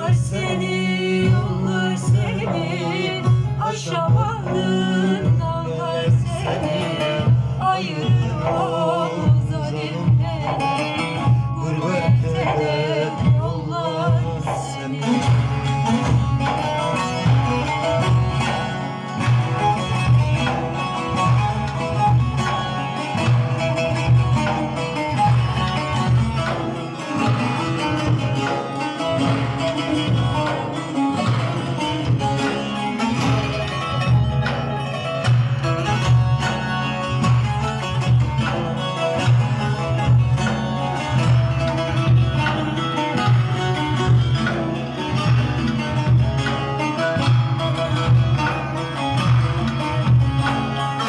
Yollar seni, yollar seni aşamadım.